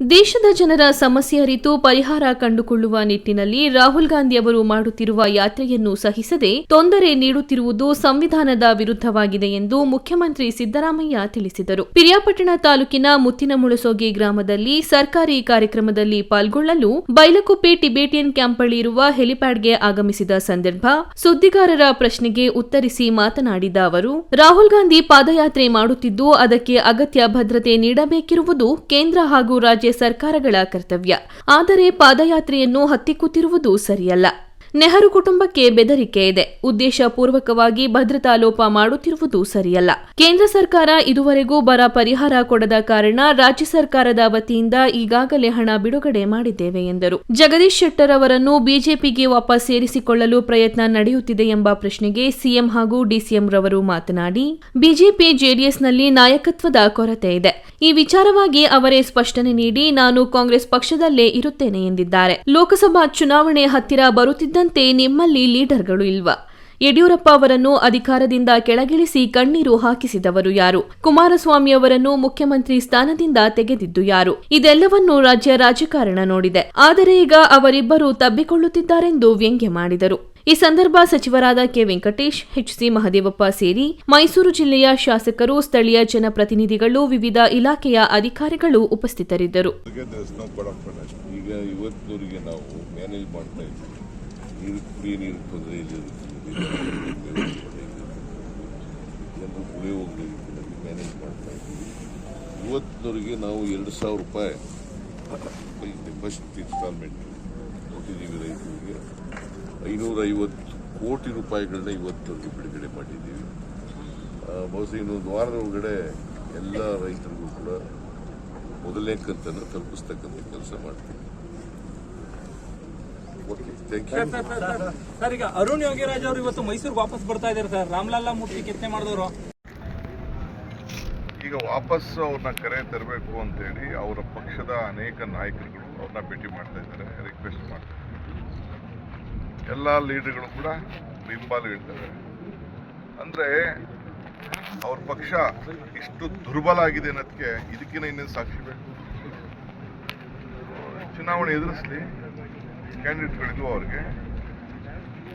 ದೇಶದ ಜನರ ಸಮಸ್ಯೆ ಅರಿತು ಪರಿಹಾರ ಕಂಡುಕೊಳ್ಳುವ ನಿಟ್ಟಿನಲ್ಲಿ ರಾಹುಲ್ ಗಾಂಧಿ ಅವರು ಮಾಡುತ್ತಿರುವ ಯಾತ್ರೆಯನ್ನು ಸಹಿಸದೆ ತೊಂದರೆ ನೀಡುತ್ತಿರುವುದು ಸಂವಿಧಾನದ ವಿರುದ್ಧವಾಗಿದೆ ಎಂದು ಮುಖ್ಯಮಂತ್ರಿ ಸಿದ್ದರಾಮಯ್ಯ ತಿಳಿಸಿದರು. ಪಿರಿಯಾಪಟ್ಟಣ ತಾಲೂಕಿನ ಮುತ್ತಿನಮುಳಸೋಗಿ ಗ್ರಾಮದಲ್ಲಿ ಸರ್ಕಾರಿ ಕಾರ್ಯಕ್ರಮದಲ್ಲಿ ಪಾಲ್ಗೊಳ್ಳಲು ಬೈಲಕುಪ್ಪೆ ಟಿಬೇಟಿಯನ್ ಕ್ಯಾಂಪ್ ಬಳಿ ಇರುವ ಹೆಲಿಪ್ಯಾಡ್ಗೆ ಆಗಮಿಸಿದ ಸಂದರ್ಭ ಸುದ್ದಿಗಾರರ ಪ್ರಶ್ನೆಗೆ ಉತ್ತರಿಸಿ ಮಾತನಾಡಿದ ಅವರು, ರಾಹುಲ್ ಗಾಂಧಿ ಪಾದಯಾತ್ರೆ ಮಾಡುತ್ತಿದ್ದು ಅದಕ್ಕೆ ಅಗತ್ಯ ಭದ್ರತೆ ನೀಡಬೇಕಿರುವುದು ಕೇಂದ್ರ ಹಾಗೂ ರಾಜ್ಯ ಸರ್ಕಾರಗಳ ಕರ್ತವ್ಯ. ಆದರೆ ಪಾದಯಾತ್ರೆಯನ್ನು ಹತ್ತಿಕ್ಕುತ್ತಿರುವುದು ಸರಿಯಲ್ಲ. ನೆಹರು ಕುಟುಂಬಕ್ಕೆ ಬೆದರಿಕೆ ಇದೆ. ಉದ್ದೇಶಪೂರ್ವಕವಾಗಿ ಭದ್ರತಾ ಲೋಪ ಮಾಡುತ್ತಿರುವುದು ಸರಿಯಲ್ಲ. ಕೇಂದ್ರ ಸರ್ಕಾರ ಇದುವರೆಗೂ ಬರ ಪರಿಹಾರ ಕೊಡದ ಕಾರಣ ರಾಜ್ಯ ಸರ್ಕಾರದ ವತಿಯಿಂದ ಈಗಾಗಲೇ ಹಣ ಬಿಡುಗಡೆ ಮಾಡಿದ್ದೇವೆ ಎಂದರು. ಜಗದೀಶ್ ಶೆಟ್ಟರ್ ಅವರನ್ನು ಬಿಜೆಪಿಗೆ ವಾಪಸ್ ಸೇರಿಸಿಕೊಳ್ಳಲು ಪ್ರಯತ್ನ ನಡೆಯುತ್ತಿದೆ ಎಂಬ ಪ್ರಶ್ನೆಗೆ ಸಿಎಂ ಹಾಗೂ ಡಿಸಿಎಂ ರವರು ಮಾತನಾಡಿ, ಬಿಜೆಪಿ ಜೆಡಿಎಸ್ನಲ್ಲಿ ನಾಯಕತ್ವದ ಕೊರತೆ ಇದೆ. ಈ ವಿಚಾರವಾಗಿ ಅವರೇ ಸ್ಪಷ್ಟನೆ ನೀಡಿ, ನಾನು ಕಾಂಗ್ರೆಸ್ ಪಕ್ಷದಲ್ಲೇ ಇರುತ್ತೇನೆ ಎಂದಿದ್ದಾರೆ. ಲೋಕಸಭಾ ಚುನಾವಣೆ ಹತ್ತಿರ ಬರುತ್ತಿದ್ದಂತೆ ನಿಮ್ಮಲ್ಲಿ ಲೀಡರ್ಗಳು ಇಲ್ವಾ? ಯಡಿಯೂರಪ್ಪ ಅವರನ್ನು ಅಧಿಕಾರದಿಂದ ಕೆಳಗಿಳಿಸಿ ಕಣ್ಣೀರು ಹಾಕಿಸಿದವರು ಯಾರು? ಕುಮಾರಸ್ವಾಮಿ ಅವರನ್ನು ಮುಖ್ಯಮಂತ್ರಿ ಸ್ಥಾನದಿಂದ ತೆಗೆದಿದ್ದು ಯಾರು? ಇದೆಲ್ಲವನ್ನೂ ರಾಜ್ಯ ರಾಜಕಾರಣ ನೋಡಿದೆ. ಆದರೆ ಈಗ ಅವರಿಬ್ಬರು ತಬ್ಬಿಕೊಳ್ಳುತ್ತಿದ್ದಾರೆಂದು ವ್ಯಂಗ್ಯ ಮಾಡಿದರು. ಈ ಸಂದರ್ಭ ಸಚಿವರಾದ ಕೆ ವೆಂಕಟೇಶ್ ಎಚ್ಸಿ ಮಹದೇವಪ್ಪ ಸೇರಿ ಮೈಸೂರು ಜಿಲ್ಲೆಯ ಶಾಸಕರು, ಸ್ಥಳೀಯ ಜನಪ್ರತಿನಿಧಿಗಳು, ವಿವಿಧ ಇಲಾಖೆಯ ಅಧಿಕಾರಿಗಳು ಉಪಸ್ಥಿತರಿದ್ದರು. ನೀರು ಕುಡಿಯ ನೀರು ತೊಂದರೆ ಮ್ಯಾನೇಜ್ ಮಾಡ್ತಾ ಇದ್ದೀವಿ. ಇವತ್ತಿನವರೆಗೆ ನಾವು ಎರಡು ಸಾವಿರ ರೂಪಾಯಿ ಫಸ್ಟ್ ಇನ್ಸ್ಟಾಲ್ಮೆಂಟ್ ಕೊಟ್ಟಿದ್ದೀವಿ ರೈತರಿಗೆ. ಐನೂರ ಐವತ್ತು ಕೋಟಿ ರೂಪಾಯಿಗಳನ್ನ ಇವತ್ತಿನವರೆಗೆ ಬಿಡುಗಡೆ ಮಾಡಿದ್ದೀವಿ. ಬಹುಶಃ ಇನ್ನೊಂದು ವಾರದ ಒಳಗಡೆ ಎಲ್ಲ ರೈತರಿಗೂ ಕೂಡ ಮೊದಲನೇ ಕಂತನ್ನು ತಲುಪಿಸ್ತಕ್ಕಂಥ ಕೆಲಸ ಮಾಡ್ತೀವಿ. ಸರ್, ಈಗ ಅರುಣ್ ಯೋಗಿರಾಜ್ ಅವರು ಇವತ್ತು ಮೈಸೂರಿಗೆ ವಾಪಸ್ ಬರ್ತಾ ಇದ್ದಾರೆ ಸರ್. ರಾಮ್ಲಾಲಾ ಮೂರ್ತಿ ಕೆತ್ತನೆ ಮಾಡಿದವರು. ಈಗ ವಾಪಸ್ ಅವ್ರನ್ನ ಕರೆ ತರಬೇಕು ಅಂತೇಳಿ ಅವರ ಪಕ್ಷದ ಅನೇಕ ನಾಯಕರುಗಳು ಅವ್ರನ್ನ ಭೇಟಿ ಮಾಡ್ತಾ ಇದ್ದಾರೆ ರಿಕ್ವೆಸ್ಟ್ ಮಾಡ್ತಾರೆ ಎಲ್ಲ ಲೀಡರ್ಗಳು ಕೂಡ ಬೆಂಬಲ ಅಂದ್ರೆ ಅವ್ರ ಪಕ್ಷ ಇಷ್ಟು ದುರ್ಬಲ ಆಗಿದೆ ಅನ್ನೋದಕ್ಕೆ ಇದಕ್ಕಿಂತ ಇನ್ನೇನು ಸಾಕ್ಷಿ ಬೇಕು? ಚುನಾವಣೆ ಎದುರಿಸ್ಲಿ. ಕ್ಯಾಂಡಿಡೇಟ್ಗಳಿದ್ವು ಅವ್ರಿಗೆ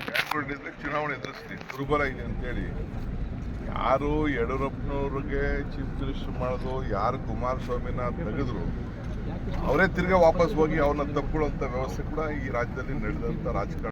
ಕ್ಯಾಂಡಿಡೇಟ್ ಚುನಾವಣೆ ಎದುರಿಸ್ತೀವಿ ದುರ್ಬಲ ಇದೆ ಅಂತೇಳಿ ಯಾರು ಯಡಿಯೂರಪ್ಪನವ್ರಿಗೆ ಚೀಫ್ ಮಿನಿಸ್ಟರ್ ಮಾಡೋದು, ಯಾರು ಕುಮಾರಸ್ವಾಮಿನ ತೆಗೆದ್ರು, ಅವರೇ ತಿರ್ಗಾ ವಾಪಸ್ ಹೋಗಿ ಅವ್ರನ್ನ ತಪ್ಕೊಳ್ಳುವಂಥ ವ್ಯವಸ್ಥೆ ಕೂಡ ಈ ರಾಜ್ಯದಲ್ಲಿ ನಡೆದಂಥ ರಾಜಕಾರಣ.